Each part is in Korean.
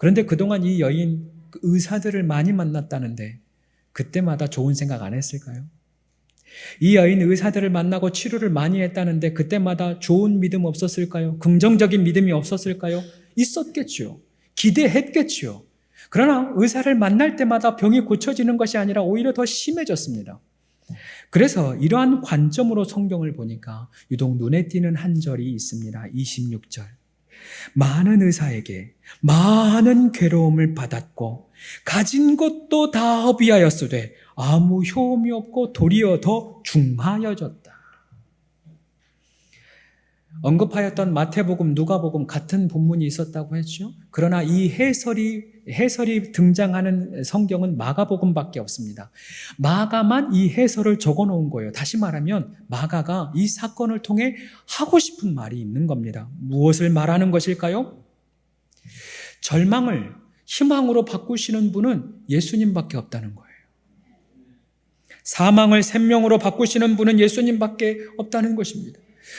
그런데 그동안 이 여인 그 의사들을 많이 만났다는데 그때마다 좋은 생각 안 했을까요? 이 여인 의사들을 만나고 치료를 많이 했다는데 그때마다 좋은 믿음 없었을까요? 긍정적인 믿음이 없었을까요? 있었겠지요. 기대했겠지요. 그러나 의사를 만날 때마다 병이 고쳐지는 것이 아니라 오히려 더 심해졌습니다. 그래서 이러한 관점으로 성경을 보니까 유독 눈에 띄는 한 절이 있습니다. 26절. 많은 의사에게 많은 괴로움을 받았고 가진 것도 다 허비하였으되 아무 효험이 없고 도리어 더 중하여졌다. 언급하였던 마태복음, 누가복음 같은 본문이 있었다고 했죠. 그러나 이 해설이 해설이 등장하는 성경은 마가복음밖에 없습니다. 마가만 이 해설을 적어 놓은 거예요. 다시 말하면 마가가 이 사건을 통해 하고 싶은 말이 있는 겁니다. 무엇을 말하는 것일까요? 절망을 희망으로 바꾸시는 분은 예수님밖에 없다는 거예요. 사망을 생명으로 바꾸시는 분은 예수님밖에 없다는 것입니다.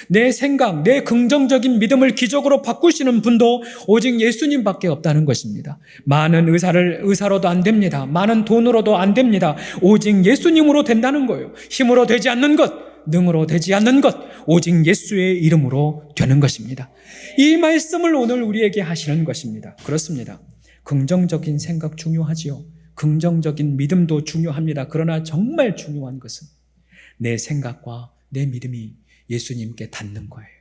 내 생각, 내 긍정적인 믿음을 기적으로 바꾸시는 분도 오직 예수님밖에 없다는 것입니다. 많은 의사를 의사로도 안 됩니다. 많은 돈으로도 안 됩니다. 오직 예수님으로 된다는 거예요. 힘으로 되지 않는 것, 능으로 되지 않는 것, 오직 예수의 이름으로 되는 것입니다. 이 말씀을 오늘 우리에게 하시는 것입니다. 그렇습니다. 긍정적인 생각 중요하지요. 긍정적인 믿음도 중요합니다. 그러나 정말 중요한 것은 내 생각과 내 믿음이 예수님께 닿는 거예요.